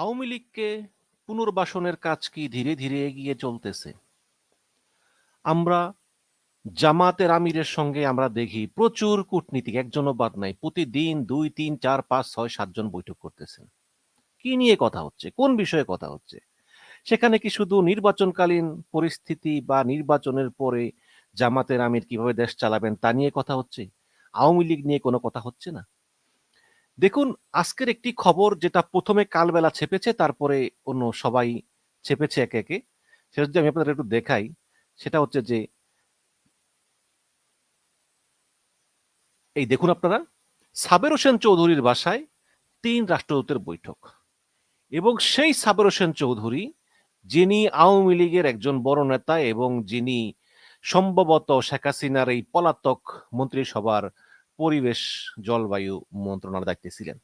আওয়ামী লীগকে পুনর্বাসনের কাজ কি ধীরে ধীরে এগিয়ে চলতেছে? আমরা জামাতের আমিরের সঙ্গে আমরা দেখি প্রচুর কূটনীতিক, একজনও বাদ নাই, প্রতিদিন দুই, তিন, চার, পাঁচ, ছয় সাতজন বৈঠক করতেছেন। কি নিয়ে কথা হচ্ছে? কোন বিষয়ে কথা হচ্ছে? সেখানে কি শুধু নির্বাচনকালীন পরিস্থিতি বা নির্বাচনের পরে জামাতের আমির কীভাবে দেশ চালাবেন তা নিয়ে কথা হচ্ছে? আওয়ামী লীগ নিয়ে কোনো কথা হচ্ছে না? দেখুন, আজকের একটি খবর যেটা প্রথমে কালবেলা ছেপেছে, তারপরে অন্য সবাই ছেপেছে একে একে, সেটা যদি আমি আপনাদের একটু দেখাই, সেটা হচ্ছে যে এই দেখুন আপনারা, সাবের হোসেন চৌধুরীর বাসায় তিন রাষ্ট্রদূতের বৈঠক এবং সেই সাবের হোসেন চৌধুরী, যিনি আওয়ামী লীগের একজন বড় নেতা এবং যিনি সম্ভবত শেখ হাসিনার এই পলাতক মন্ত্রিসভার পরিবেশ, জলবায়ু মন্ত্রণালয়ের দায়িত্বে ছিলেন।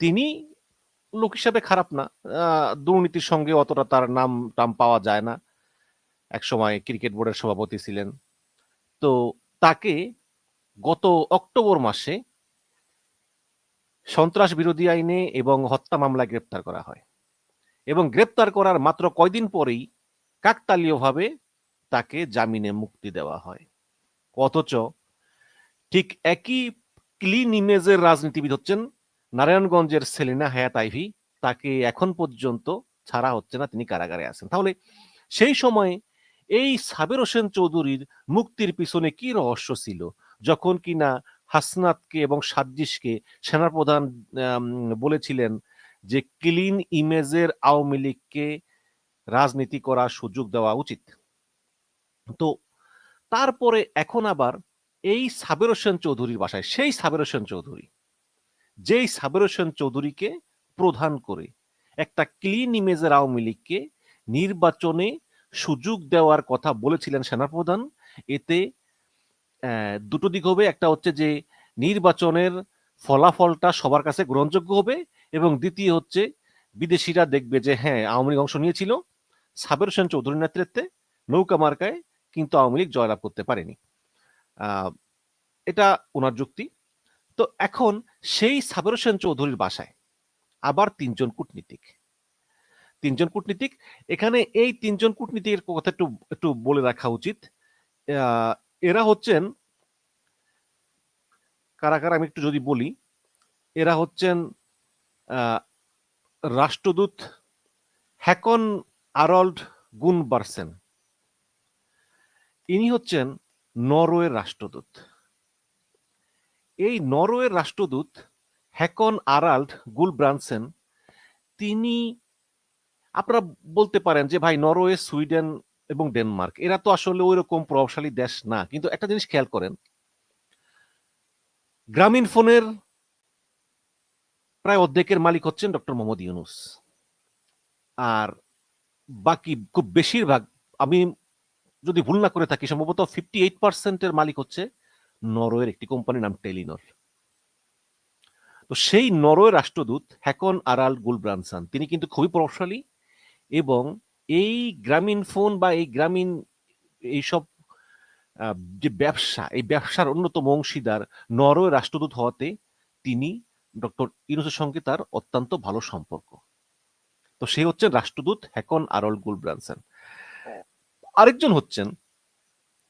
তিনি লোক হিসাবে খারাপ না। দুর্নীতির সঙ্গে অতটা তার নাম টাম পাওয়া যায় না। একসময় ক্রিকেট বোর্ডের সভাপতি ছিলেন। তো তাকে গত অক্টোবর মাসে সন্ত্রাস বিরোধী আইনে এবং হত্যা মামলায় গ্রেপ্তার করা হয় এবং গ্রেপ্তার করার মাত্র কয়দিন পরেই কাকতালীয়ভাবে তাকে জামিনে মুক্তি দেওয়া হয়। অথচ ঠিক একই ক্লিন ইমেজের রাজনীতিবিদ হচ্ছেন নারায়ণগঞ্জের সেলিনা হায়াত আইভি। তাকে এখন পর্যন্ত ছাড়া হচ্ছে না, তিনি কারাগারে আছেন। তাহলে সেই সময়ে এই সাবের হোসেন চৌধুরীর মুক্তির পিছনে কি রহস্য ছিল? যখন কিনা হাসনাতকে এবং সাজ্জিসকে সেনাপ্রধান বলেছিলেন যে ক্লিন ইমেজের আওয়ামী লীগকে রাজনীতি করার সুযোগ দেওয়া উচিত। তো তারপরে এখন আবার এই সাবের হোসেন চৌধুরীর বাসায়, সেই সাবের হোসেন চৌধুরী, যেই সাবের হোসেন চৌধুরীকে প্রধান করে একটা ক্লিন ইমেজের আওয়ামী লীগকে নির্বাচনে সুযোগ দেওয়ার কথা বলেছিলেন সেনাপ্রধান, এতে দুটো দিক হবে। একটা হচ্ছে যে, নির্বাচনের ফলাফলটা সবার কাছে গ্রহণযোগ্য হবে এবং দ্বিতীয় হচ্ছে বিদেশিরা দেখবে যে হ্যাঁ আওয়ামী লীগ অংশ নিয়েছিল। সাবের হোসেন চৌধুরীর নেতৃত্বে নৌকা মার্কায় কিন্তু আওয়ামী লীগ জয়লাভ করতে পারেনি। এটা ওনার যুক্তি। তো এখন সেই সাবের হোসেন চৌধুরীর বাসায় আবার তিনজন কূটনীতিক। তিনজন কূটনীতিক, এখানে এই তিনজন কূটনীতিকের কথা একটু একটু বলে রাখা উচিত। এরা হচ্ছেন কারা কারা আমি একটু যদি বলি, এরা হচ্ছেন রাষ্ট্রদূত হ্যাকন আরল্ড গুনবার্সেন। ইনি হচ্ছেন নরওয়ের রাষ্ট্রদূত। এই নরওয়ের রাষ্ট্রদূত হ্যাকন আরাল্ড গুলব্রানসেন, তিনি, আপনারা বলতে পারেন যে ভাই নরওয়ে, সুইডেন এবং ডেনমার্ক, এরা তো আসলে ওই রকম প্রভাবশালী দেশ না। কিন্তু একটা জিনিস খেয়াল করেন, গ্রামীণ ফোনের প্রায় অর্ধেকের মালিক হচ্ছেন ডক্টর মোহাম্মদ ইউনুস। আর বাকি খুব বেশিরভাগ, আমি যদি ভুল না করে থাকি, সম্ভবত ফিফটি এইট পার্সেন্টের মালিক হচ্ছে নরওয়ের একটি কোম্পানির নাম টেলিনর। তো সেই নরওয়ের রাষ্ট্রদূত হ্যাকন আরাল গুলব্রানসান, তিনি কিন্তু খুবই প্রভাবশালী এবং এই গ্রামীণ ফোন বা এই গ্রামীণ এইসব যে ব্যবসা, এই ব্যবসার অন্যতম অংশীদার নরওয়ের রাষ্ট্রদূত হওয়াতে তিনি ডক্টর ইউনুসের সঙ্গে তার অত্যন্ত ভালো সম্পর্ক। তো সে হচ্ছেন রাষ্ট্রদূত হ্যাকন আরল গুলব্রানসেন। আরেকজন হচ্ছেন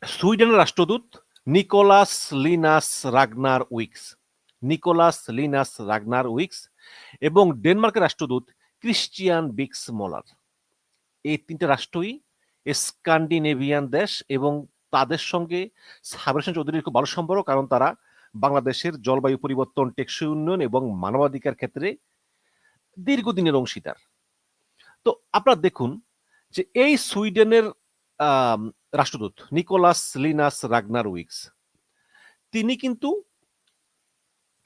সুইডেনের রাষ্ট্রদূত Nicolas Linnas Ragnar Weeks. Nicolas Linnas Ragnar Weeks এবং ডেনমার্কের রাষ্ট্রদূত ক্রিশ্চিয়ান বিক্স মলার এই তিনটে রাষ্ট্রই স্ক্যান্ডিনেভিয়ান দেশ এবং তাদের সঙ্গে সাবের হোসেন চৌধুরীর খুব ভালো সম্পর্ক কারণ তারা বাংলাদেশের জলবায়ু পরিবর্তন, টেকসই উন্নয়ন এবং মানবাধিকার ক্ষেত্রে দীর্ঘদিনের অংশীদার। তো আপনারা দেখুন যে এই সুইডেনের রাষ্ট্রদূত নিকোলাস লিনাস রাগনার উইক্স তিনি কিন্তু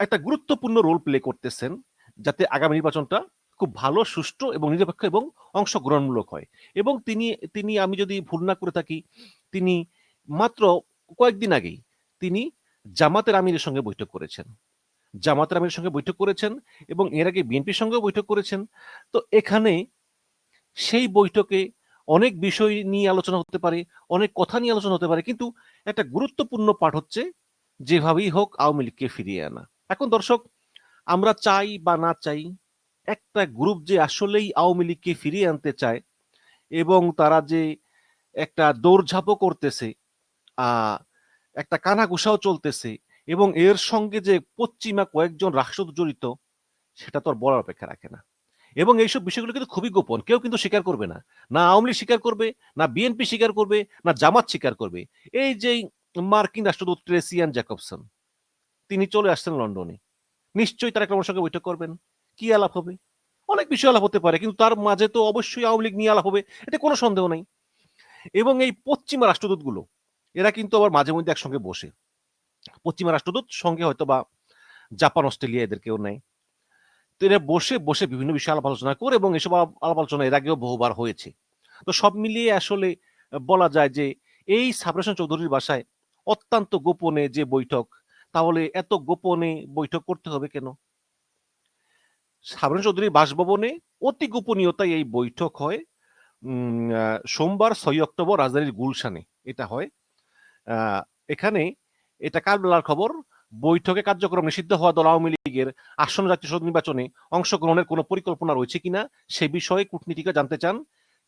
একটা গুরুত্বপূর্ণ রোল প্লে করতেছেন যাতে আগামী নির্বাচনটা খুব ভালো, সুষ্ঠু এবং নিরপেক্ষ এবং অংশগ্রহণমূলক হয়। এবং তিনি তিনি আমি যদি ভুল না করে থাকি, তিনি মাত্র কয়েকদিন আগেই তিনি জামাতের আমিরের সঙ্গে বৈঠক করেছেন। জামাতের আমিরের সঙ্গে বৈঠক করেছেন এবং এর আগে বিএনপির সঙ্গেও বৈঠক করেছেন। তো এখানে সেই বৈঠকে অনেক বিষয় নিয়ে আলোচনা হতে পারে, অনেক কথা নিয়ে আলোচনা হতে পারে, কিন্তু একটা গুরুত্বপূর্ণ পাঠ হচ্ছে, যেভাবেই হোক আওয়ামী লীগকে ফিরিয়ে আনা। এখন দর্শক, আমরা চাই বা না চাই, একটা গ্রুপ যে আসলেই আওয়ামী লীগকে ফিরিয়ে আনতে চায় এবং তারা যে একটা দৌড়ঝাঁপও করতেছে একটা কানাঘুষাও চলতেছে এবং এর সঙ্গে যে পশ্চিমা কয়েকজন রাষ্ট্রদূত জড়িত, সেটা তো আর বলার অপেক্ষা রাখে না। এবং এইসব বিষয়গুলো কিন্তু খুবই গোপন। কেউ কিন্তু স্বীকার করবে না। না আওয়ামী লীগ স্বীকার করবে, না বিএনপি স্বীকার করবে, না জামাত স্বীকার করবে। এই যে মার্কিন রাষ্ট্রদূত ট্রেসিয়ান জ্যাকবসন, তিনি চলে আসছেন লন্ডনে। নিশ্চয়ই তারা আমার সঙ্গে বৈঠক করবেন। কি আলাপ হবে? অনেক বিষয় আলাপ হতে পারে, কিন্তু তার মাঝে তো অবশ্যই আওয়ামী লীগ নিয়ে আলাপ হবে এটা কোনো সন্দেহ নাই। এবং এই পশ্চিমা রাষ্ট্রদূতগুলো, এরা কিন্তু আবার মাঝে মধ্যে একসঙ্গে বসে। পশ্চিমা রাষ্ট্রদূত সঙ্গে হয়তো বা জাপান, অস্ট্রেলিয়া এদেরকেও নেয়। তো এরা বসে বসে বিভিন্ন বিষয়ে আলাপ আলোচনা করে এবং এসব আলাপ- আলোচনা এর আগেও বহুবার হয়েছে। তো সব মিলিয়ে আসলে বলা যায় যে এই সাবরেশন চৌধুরীর বাসায় অত্যন্ত গোপনে যে বৈঠক, তাহলে এত গোপনে বৈঠক করতে হবে কেন? সাবরেশন চৌধুরীর বাসভবনে অতি গোপনীয়তায় এই বৈঠক হয় সোমবার ছয় অক্টোবর রাজধানীর গুলশানে এটা হয়। এখানে এটা কাল বেলার খবর? বৈঠকে কার্যক্রম নিষিদ্ধ হওয়া দল আওয়ামী লীগের আসন্ন জাতীয় সংসদ নির্বাচনে অংশগ্রহণের কোনো পরিকল্পনা রয়েছে কিনা সে বিষয়ে কূটনীতিকরা জানতে চান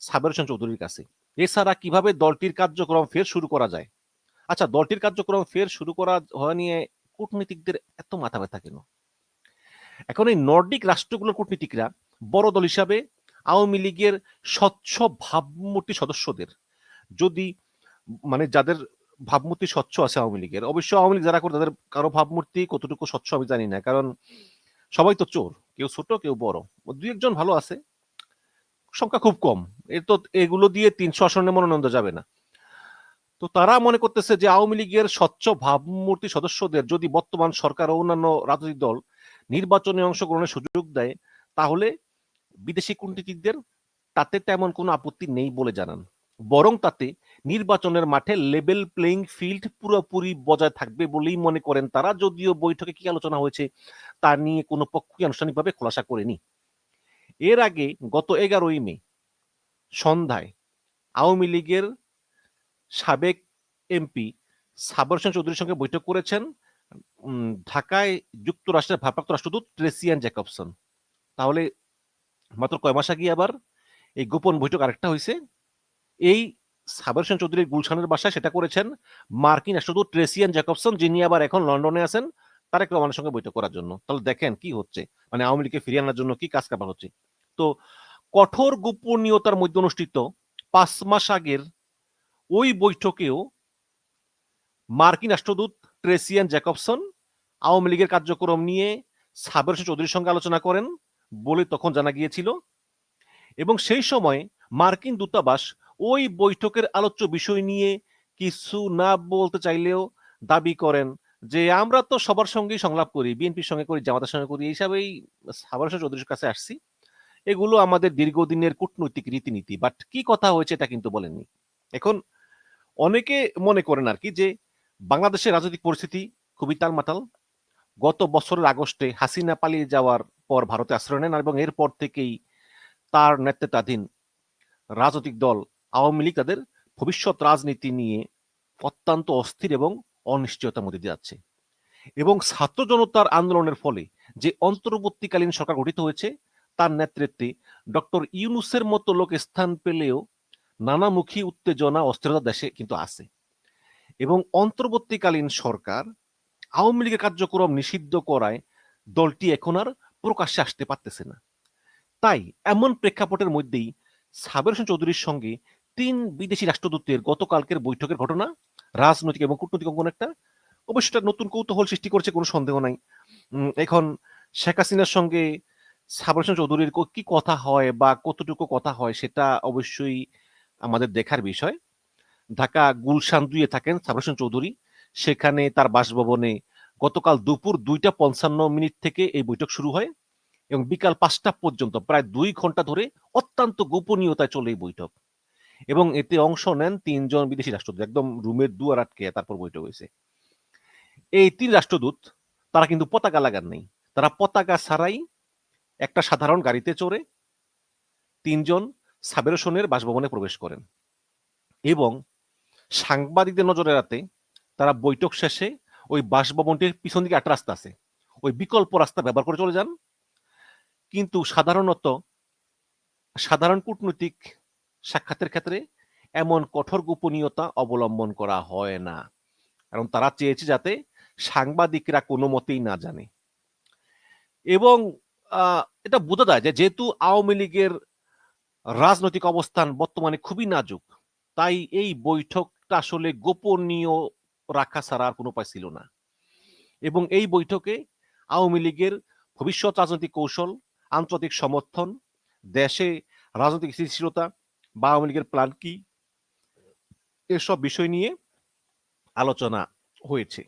সাবের হোসেন চৌধুরীর কাছে। এছাড়া কীভাবে দলটির কার্যক্রম ফের শুরু করা যায়? আচ্ছা দলটির কার্যক্রম ফের শুরু করা হওয়া নিয়ে কূটনীতিকদের এত মাথা ব্যথা কেন? এখন এই নর্ডিক রাষ্ট্রগুলোর কূটনীতিকরা বড় দল হিসাবে আওয়ামী লীগের স্বচ্ছ ভাবমূর্তি সদস্যদের যদি মানে যাদের ভাবমূর্তি স্বচ্ছ আছে আওয়ামী লীগের। অবশ্য আওয়ামী লীগ যারা করে তাদের কারও ভাবমূর্তি কতটুকু স্বচ্ছ আমি জানি না, কারণ সবাই তো চোর, কেউ ছোট, কেউ বড়। দুই একজন ভালো আছে, সংখ্যা খুব কম। এর তো এগুলো দিয়ে তিনশো আসনে মনোনয়ন যাবে না। তো তারা মনে করতেছে যে আওয়ামী লীগের স্বচ্ছ ভাবমূর্তি সদস্যদের যদি বর্তমান সরকার ও অন্যান্য রাজনৈতিক দল নির্বাচনে অংশগ্রহণের সুযোগ দেয়, তাহলে বিদেশি কূটনীতিকদের তাতে তেমন কোনো আপত্তি নেই বলে জানান। বরং তাতে নির্বাচনের মাঠে লেভেল প্লেইং ফিল্ড পুরোপুরি বজায় থাকবে বলেই মনে করেন তারা। যদিও বৈঠকে কি আলোচনা হয়েছে তা নিয়ে কোনো পক্ষই আনুষ্ঠানিকভাবে খোলাসা করেনি। এর আগে গত এগারোই মে সন্ধ্যায় আওয়ামী লীগের সাবেক এমপি সাবর হোসেন চৌধুরীর সঙ্গে বৈঠক করেছেন ঢাকায় যুক্তরাষ্ট্রের ভারপ্রাপ্ত রাষ্ট্রদূত ট্রেসিয়ান জ্যাকবসন। তাহলে মাত্র কয় মাস আগে আবার এই গোপন বৈঠক আরেকটা হয়েছে। এই সাবর হোসেন চৌধুরীর গুলশানের বাসায় সেটা করেছেন মার্কিন রাষ্ট্রদূত ট্রেসিয়ান জ্যাকবসন, যিনি আবার এখন লন্ডনে আছেন তারেক রহমানের সঙ্গে বৈঠক করার জন্য। তাহলে দেখেন কি হচ্ছে? মানে আওয়ামী লীগকে ফিরিয়ে আনার জন্য কি কাজ কারবার হচ্ছে? তো কঠোর গোপনীয়তার মধ্যে অনুষ্ঠিত পাঁচ মাস আগের ওই বৈঠকেও মার্কিন রাষ্ট্রদূত ট্রেসিয়ান জ্যাকবসন আওয়ামী লীগের কার্যক্রম নিয়ে সাবের চৌধুরীর সঙ্গে আলোচনা করেন বলে তখন জানা গিয়েছিল। এবং সেই সময় মার্কিন দূতাবাস ওই বৈঠকের আলোচ্য বিষয় নিয়ে কিছু না বলতে চাইলেও দাবি করেন যে, আমরা তো সবার সঙ্গেই সংলাপ করি, বিএনপির সঙ্গে করি, জামাতের সঙ্গে করি, এই হিসাবেই সাবের চৌধুরীর কাছে আসছি। এগুলো আমাদের দীর্ঘদিনের কূটনৈতিক রীতিনীতি, বাট কি কথা হয়েছে এটা কিন্তু বলেননি। এখন অনেকে মনে করেন আর কি যে, বাংলাদেশের রাজনৈতিক পরিস্থিতি খুবই টালমাটাল গত বছরের আগস্টে হাসিনা পালিয়ে যাওয়ার পর ভারতে আশ্রয় নেন এবং এরপর থেকেই তার নেতৃত্বাধীন রাজনৈতিক দল আওয়ামী লীগ তাদের ভবিষ্যৎ রাজনীতি নিয়ে অত্যন্ত অস্থির এবং অনিশ্চয়তার মধ্যে দিয়ে যাচ্ছে। এবং ছাত্র জনতার আন্দোলনের ফলে যে অন্তর্বর্তীকালীন সরকার গঠিত হয়েছে, তার নেতৃত্বে ডক্টর ইউনুসের মতো লোক স্থান পেলেও নানামুখী উত্তেজনা, অস্থিরতা দেশে কিন্তু আছে। এবং অন্তর্বর্তীকালীন সরকার আওয়ামী লীগের কার্যক্রম নিষিদ্ধ করায় দলটি এখন আর প্রকাশ্যে আসতে পারতেছে না। তাই এমন প্রেক্ষাপটের মধ্যেই সাবের হোসেন চৌধুরীর সঙ্গে তিন বিদেশি রাষ্ট্রদূতের গতকালকের বৈঠকের ঘটনা, রাজনৈতিক এবং কূটনৈতিক অঙ্গন একটা অবশ্যই এটা নতুন কৌতূহল সৃষ্টি করছে, কোনো সন্দেহ নাই। এখন শেখ হাসিনার সঙ্গে সাবের হোসেন চৌধুরীর ক- কথা হয় বা কতটুকু কথা হয় সেটা অবশ্যই আমাদের দেখার বিষয়। ঢাকা গুলশান দুইয়ে থাকেন সাবের হোসেন চৌধুরী। সেখানে তার বাসভবনে গতকাল দুপুর দুইটা পঞ্চান্ন মিনিট থেকে এই বৈঠক শুরু হয় এবং বিকাল পাঁচটা পর্যন্ত, প্রায় দুই ঘণ্টা ধরে অত্যন্ত গোপনীয়তায় চলে এই বৈঠক। এবং এতে অংশ নেন তিনজন বিদেশি রাষ্ট্রদূত, একদম রুমের দুয়ার আটকে তারপর বৈঠক হয়েছে। এই তিন রাষ্ট্রদূত, তারা কিন্তু পতাকা লাগান নেই। তারা পতাকা ছাড়াই একটা সাধারণ গাড়িতে চড়ে তিনজন সাবের হোসেনের বাসভবনে প্রবেশ করেন এবং সাংবাদিকদের নজরে রাতে তারা বৈঠক শেষে ওই বাসভবনটির পিছন দিকে একটা রাস্তা আছে। ওই বিকল্প রাস্তা ব্যবহার করে চলে যান। কিন্তু সাধারণত সাধারণ কূটনৈতিক সাক্ষাতের ক্ষেত্রে এমন কঠোর গোপনীয়তা অবলম্বন করা হয় না। কারণ তারা চেয়েছে যাতে সাংবাদিকরা কোনো মতেই না জানে। এবং এটা বোঝা যায় যে যেহেতু আওয়ামী লীগের রাজনৈতিক অবস্থান বর্তমানে খুবই নাজুক, তাই এই বৈঠকটা আসলে গোপনীয় রাখা ছাড়া আর কোনো উপায় ছিল না। এবং এই বৈঠকে আওয়ামী লীগের ভবিষ্যৎ রাজনৈতিক কৌশল, আন্তর্জাতিক সমর্থন, দেশে রাজনৈতিক স্থিতিশীলতা বা আওয়ামী লীগের প্ল্যান কি? এসব বিষয় নিয়ে আলোচনা হয়েছে।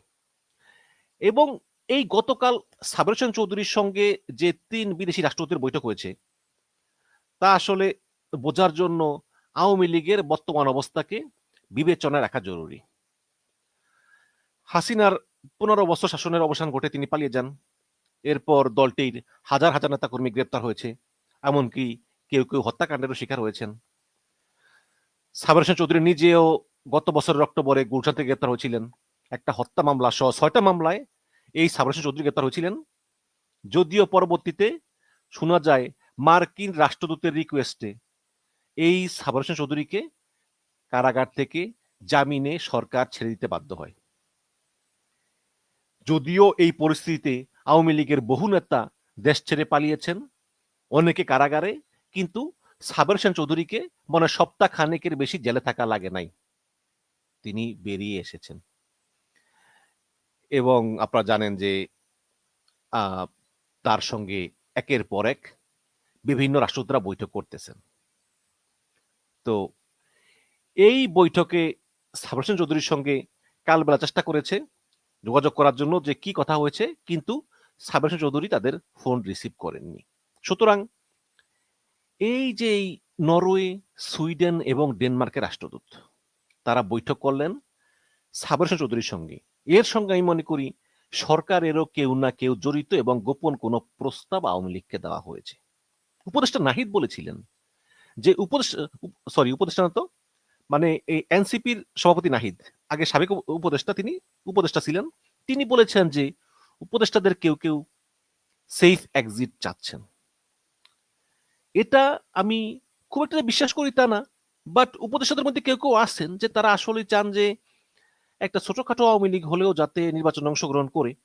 এবং এই গতকাল সাবের হোসেন চৌধুরীর সঙ্গে যে তিন বিদেশি রাষ্ট্রপতির বৈঠক হয়েছে, তা আসলে বোঝার জন্য আওয়ামী লীগের বর্তমান অবস্থাকে বিবেচনায় রাখা জরুরি। হাসিনার পনেরো বছর শাসনের অবসান ঘটে তিনি পালিয়ে যান। এরপর দলটির হাজার হাজার নেতাকর্মী গ্রেপ্তার হয়েছে, এমনকি কেউ কেউ হত্যাকাণ্ডেরও শিকার হয়েছেন। সাবের হোসেন চৌধুরী নিজেও গত বছরের অক্টোবরে গুলশান থেকে গ্রেপ্তার হয়েছিলেন। একটা হত্যা মামলা সহ ছয়টা মামলায় এই সাবের হোসেন চৌধুরী গ্রেপ্তার হয়েছিলেন। যদিও পরবর্তীতে শোনা যায় মার্কিন রাষ্ট্রদূতের রিকোয়েস্টে এই সাবের হোসেন চৌধুরীকে কারাগার থেকে জামিনে সরকার ছেড়ে দিতে বাধ্য হয়। যদিও এই পরিস্থিতিতে আওয়ামী লীগের বহু নেতা দেশ ছেড়ে পালিয়েছেন, অনেকে কারাগারে, কিন্তু সাবের হোসেন চৌধুরীকে মনে সপ্তাহ খানেকের বেশি জেলে থাকা লাগে নাই। তিনি বেরিয়ে এসেছেন। এবং আপনারা জানেন যে তার সঙ্গে একের পর এক বিভিন্ন রাষ্ট্রদূতরা বৈঠক করতেছেন। তো এই বৈঠকে সাবের হোসেন চৌধুরীর সঙ্গে কালবেলা চেষ্টা করেছে যোগাযোগ করার জন্য যে কি কথা হয়েছে, কিন্তু সাবের হোসেন চৌধুরী তাদের ফোন রিসিভ করেননি। সুতরাং এই যে নরওয়ে, সুইডেন এবং ডেনমার্কের রাষ্ট্রদূত। তারা বৈঠক করলেন সাবের চৌধুরীর সঙ্গে। এর সঙ্গে আমি মনে করি সরকারেরও কেউ না কেউ জড়িত এবং গোপন কোনো প্রস্তাব আওয়ামী লীগকে দেওয়া হয়েছে। উপদেষ্টা নাহিদ বলেছিলেন যে উপদেষ্টা সরি উপদেষ্টা তো? মানে এই এনসিপির সভাপতি নাহিদ, আগে সাবেক উপদেষ্টা তিনি, উপদেষ্টা ছিলেন। তিনি বলেছেন যে উপদেষ্টাদের কেউ কেউ সেফ এক্সিট চাচ্ছেন। এটা আমি খুব একটা বিশ্বাস করি তা না বাট উপদেষ্টাদের মধ্যে কেউ কেউ আছেন যে তারা আসলে চান যে একটা ছোটখাটো আওয়ামী লীগ হলেও যাতে নির্বাচনে অংশগ্রহণ করে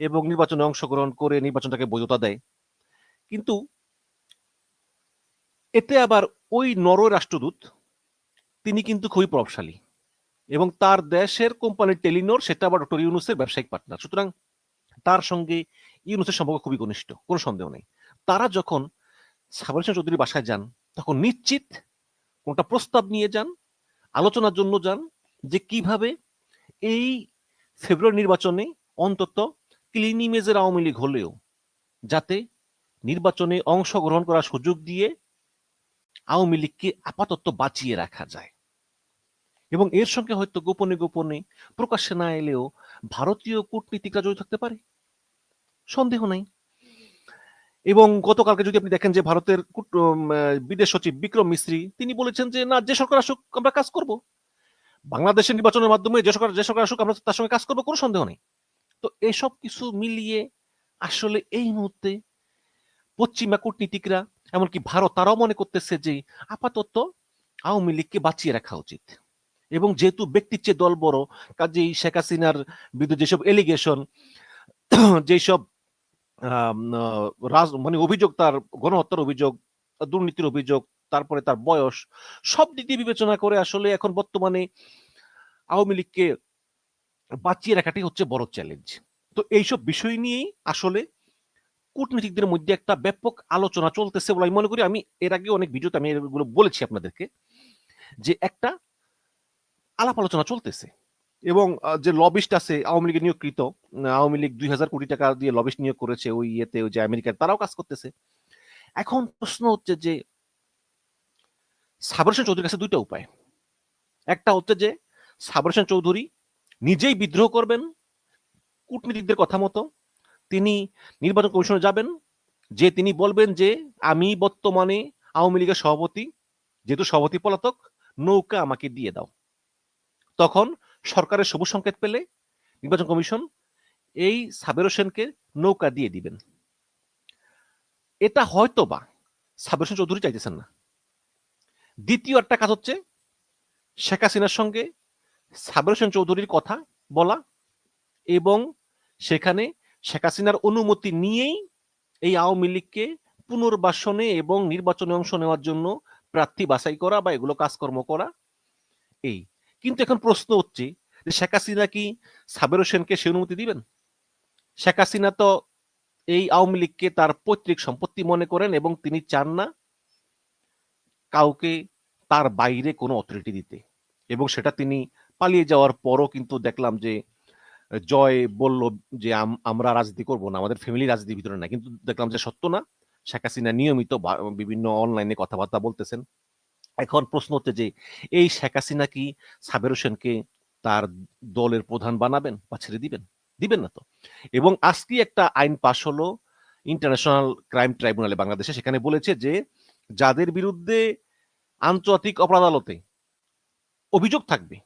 এবং নির্বাচনে অংশগ্রহণ করে নির্বাচনটাকে বৈধতা দেয়। কিন্তু এতে আবার ওই নরওয়ে রাষ্ট্রদূত, তিনি কিন্তু খুবই প্রভাবশালী এবং তার দেশের কোম্পানি টেলিনোর, সেটা আবার ডক্টর ইউনুসের ব্যবসায়িক পার্টনার সুতরাং তার সঙ্গে ইউনুসের সম্পর্ক খুবই ঘনিষ্ঠ, কোনো সন্দেহ নেই। তারা যখন সাবর হোসেন চৌধুরী বাসায় যান তখন নিশ্চিত কোনটা প্রস্তাব নিয়ে যান, আলোচনার জন্য যান যে কীভাবে এই ফেব্রুয়ারি নির্বাচনে অন্তত ক্লিন ইমেজের আওয়ামী লীগ হলেও যাতে নির্বাচনে অংশগ্রহণ করার সুযোগ দিয়ে আওয়ামী লীগকে আপাতত বাঁচিয়ে রাখা যায়। এবং এর সঙ্গে হয়তো গোপনে গোপনে প্রকাশ্যে না এলেও ভারতীয় কূটনীতিকরা জড়িত থাকতে পারে। সন্দেহ নাই। এবং গতকালকে যদি আপনি দেখেন যে ভারতের বিদেশ সচিব বিক্রম মিস্ত্রি, তিনি বলেছেন যে, না, যে সরকার আসুক, আমরা কাজ করব। বাংলাদেশের নির্বাচনের মাধ্যমে যে সরকার যে সরকার আসুক, আমরা তার সঙ্গে কাজ করব, কোনো সন্দেহ নেই। তো এসব কিছু মিলিয়ে আসলে এই মুহূর্তে পশ্চিমা কূটনীতিকরা, এমনকি ভারত, তারাও মনে করতেছে যে আপাতত আওয়ামী লীগকে বাঁচিয়ে রাখা উচিত। এবং যেহেতু ব্যক্তির চেয়ে দল বড়, কাজেই শেখ হাসিনার বিরুদ্ধে যেসব এলিগেশন যেসব মানে অভিযোগ, তার গণহত্যার অভিযোগ দুর্নীতির অভিযোগ, তারপরে তার বয়স, সব দিক দিয়ে বিবেচনা করে আসলে এখন বর্তমানে আওয়ামী লীগকে বাঁচিয়ে রাখাটাই হচ্ছে বড় চ্যালেঞ্জ তো এইসব বিষয় নিয়েই আসলে কূটনীতিকদের মধ্যে একটা ব্যাপক আলোচনা চলতেছে বলে আমি মনে করি। আমি এর আগে অনেক ভিডিওতে আমি এগুলো বলেছি আপনাদেরকে, যে একটা আলাপ আলোচনা চলতেছে। এবং যে লবিস্ট আছে, আওয়ামী লীগের নিয়োগকৃত আওয়ামী লীগ দুই হাজার কোটি টাকা দিয়ে লবিস্ট নিয়োগ করেছে ওই ইয়েতে, ওই যে আমেরিকার, তারাও কাজ করতেছে। এখন প্রশ্ন হচ্ছে যে, সাবর চৌধুরীর কাছে দুইটা উপায়। একটা হচ্ছে যে, সাবর চৌধুরী নিজেই বিদ্রোহ করবেন, কূটনীতিকদের কথা মতো, তিনি নির্বাচন কমিশনে যাবেন, যে তিনি বলবেন যে, আমি বর্তমানে আওয়ামী লীগের সভাপতি, যেহেতু সভাপতি পলাতক, নৌকা আমাকে দিয়ে দাও। তখন সরকারের সবুজ সংকেত পেলে নির্বাচন কমিশন এই সাবের হোসেনকে নৌকা দিয়ে দিবেন। এটা হয়তো বা সাবের হোসেন চৌধুরী চাইতেছেন না। দ্বিতীয় একটা কাজ হচ্ছে শেখ হাসিনার সঙ্গে সাবের হোসেন চৌধুরীর কথা বলা এবং সেখানে শেখ হাসিনার অনুমতি নিয়েই এই আওয়ামী লীগকে পুনর্বাসনে এবং নির্বাচনে অংশ নেওয়ার জন্য প্রার্থী বাছাই করা বা এগুলো কাজকর্ম করা, এই কিন্তু এখন প্রশ্ন হচ্ছে যে শেখ হাসিনা কি সাবের হোসেনকে সে অনুমতি দিবেন? শেখ হাসিনা তো এই আওয়ামী লীগকে তার পৈতৃক সম্পত্তি মনে করেন এবং তিনি চান না কাউকে তার বাইরে কোনো অথরিটি দিতে। এবং সেটা তিনি পালিয়ে যাওয়ার পরও কিন্তু দেখলাম যে জয় বলল যে আম- আমরা রাজনীতি করব না, আমাদের ফ্যামিলি রাজনীতির ভিতরে না কিন্তু দেখলাম যে সত্য না। শেখ হাসিনা নিয়মিত বিভিন্ন অনলাইনে কথাবার্তা বলতেছেন। এখন প্রশ্ন হচ্ছে যে, এই শেখ হাসিনা কি সাবের হোসেনকে তার দলের প্রধান বানাবেন বা ছেড়ে দিবেন? দিবেন না তো। এবং আজকে একটা আইন পাশ হলো ইন্টারন্যাশনাল ক্রাইম ট্রাইব্যুনালে বাংলাদেশে। সেখানে বলেছে যে, যাদের বিরুদ্ধে আন্তর্জাতিক অপরাধ আদালতে অভিযোগ থাকবে,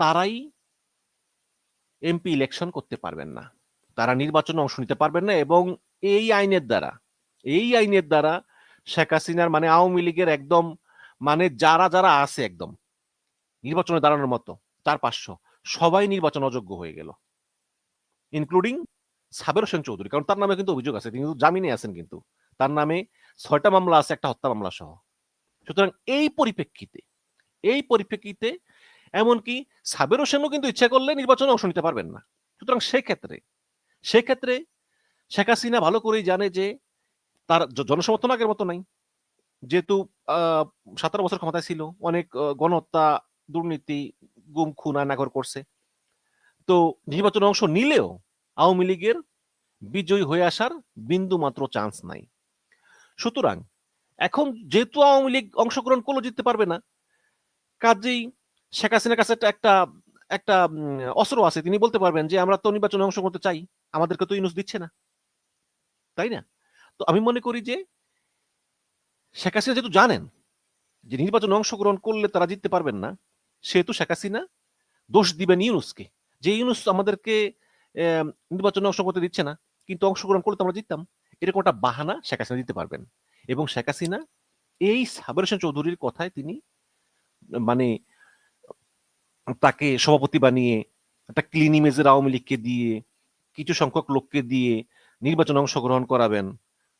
তারাই এমপি ইলেকশন করতে পারবেন না। তারা নির্বাচনে অংশ নিতে পারবেন না এবং এই আইনের দ্বারা, এই আইনের দ্বারা শেখ হাসিনার মানে আওয়ামী লীগের একদম মানে যারা যারা আছে একদম, নির্বাচনে দাঁড়ানোর মতো, চার, পাঁচশো, সবাই নির্বাচন অযোগ্য হয়ে গেল। ইনক্লুডিং সাবের হোসেন চৌধুরী, কারণ তার নামে কিন্তু অভিযোগ আছে, তিনি কিন্তু জামিনে আছেন কিন্তু। তার নামে ছয়টা মামলা আছে, একটা হত্যা মামলা সহ। সুতরাং এই পরিপ্রেক্ষিতে এই পরিপ্রেক্ষিতে এমনকি সাবের হোসেনও কিন্তু ইচ্ছা করলে নির্বাচনে অংশ নিতে পারবেন না। সুতরাং সেক্ষেত্রে সেক্ষেত্রে শেখ হাসিনা ভালো করেই জানে যে তার জনসমর্থন আগের মতো নাই। যেহেতু আহ, সতেরো বছর ক্ষমতায় ছিল অনেক গণহত্যা দুর্নীতি গুম খুন আয়নাঘর করছে। তো নির্বাচনে অংশ নিলেও আওয়ামী লীগের বিজয়ী হয়ে আসার বিন্দু মাত্র চান্স নাই। সুতরাং এখন যেহেতু আওয়ামী লীগ অংশগ্রহণ করলেও জিততে পারবে না কাজেই শেখ হাসিনার কাছে একটা একটা একটা অস্ত্র আছে। তিনি বলতে পারবেন যে আমরা তো নির্বাচনে অংশ করতে চাই আমাদেরকে তো ইউনুস দিচ্ছে না। তাই না? তো আমি মনে করি যে শেখ হাসিনা যেহেতু জানেন যে নির্বাচনে অংশগ্রহণ করলে তারা জিততে পারবেন না, সেহেতু শেখ হাসিনা দোষ দিবেন ইউনুসকে। যে ইউনুস আমাদেরকে নির্বাচনে অংশ করতে দিচ্ছে না, কিন্তু অংশগ্রহণ করলে তো আমরা জিততাম, এরকম একটা বাহানা শেখ হাসিনা দিতে পারবেন। এবং শেখ হাসিনা এই সাবের হোসেন চৌধুরীর কথায় তিনি মানে তাকে সভাপতি বানিয়ে, একটা ক্লিন ইমেজের আওয়ামী লীগকে দিয়ে, কিছু সংখ্যক লোককে দিয়ে নির্বাচনে অংশগ্রহণ করাবেন।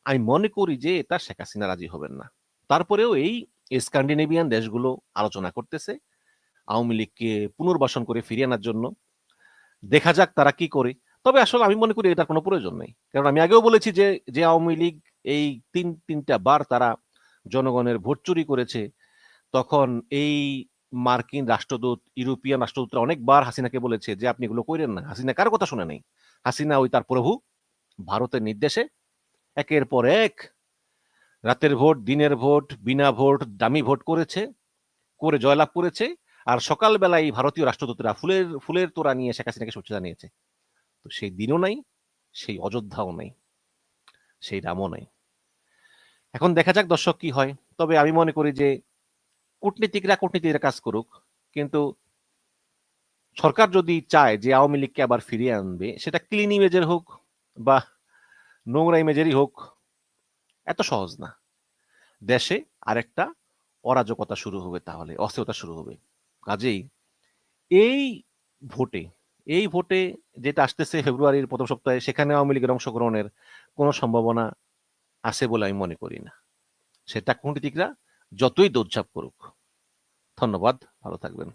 আমি মনে করি যে এটা শেখ হাসিনা রাজি হবেন না। তারপরেও এই স্ক্যান্ডিনেভিয়ান দেশগুলো আলোচনা করতেছে, আওয়ামী লীগকে পুনর্বাসন করে ফিরিয়ে আনার জন্য। দেখা যাক তারা কি করে। তবে আসলে আমি মনে করি এটার কোনো প্রয়োজন নেই। কারণ আমি আগেও বলেছি যে যে আওয়ামী লীগ এই তিন, তিনটা বার তারা জনগণের ভোট চুরি করেছে, তখন এই মার্কিন রাষ্ট্রদূত ইউরোপিয়ান রাষ্ট্রদূতরা অনেকবার হাসিনাকে বলেছে যে, আপনি এগুলো করেন না। হাসিনা কার কথা শুনে নেই। হাসিনা ওই তার প্রভু, ভারতের নির্দেশে একের পর এক, রাতের ভোট, দিনের ভোট, বিনা ভোট, দামি ভোট করেছে, করে জয়লাভ করেছে, আর সকালবেলায় ভারতীয় রাষ্ট্রদূতরা ফুলের ফুলের তোড়া নিয়ে শেখ হাসিনাকে শুভেচ্ছা জানিয়েছে। তো সেই দিনও নাই, সেই অযোধ্যাও নাই, সেই রামও নাই। এখন দেখা যাক দর্শক কি হয়। তবে আমি মনে করি যে কূটনীতিকরা কূটনীতিকরা কাজ করুক, কিন্তু সরকার যদি চায় যে আওয়ামী লীগকে আবার ফিরিয়ে আনবে, সেটা ক্লিন ইমেজের হোক বা নোংরা ইমেজেরই হোক, এত সহজ না। দেশে আরেকটা অরাজকতা শুরু হবে তাহলে, অস্থিরতা শুরু হবে। কাজেই এই ভোটে এই ভোটে যেটা আসতেছে ফেব্রুয়ারির প্রথম সপ্তাহে, সেখানে আওয়ামী লীগের অংশগ্রহণের কোনো সম্ভাবনা আছে বলে আমি মনে করি না। সেটা কূটনীতিকরা যতই দৌড়ঝাঁপ করুক। ধন্যবাদ, ভালো থাকবেন।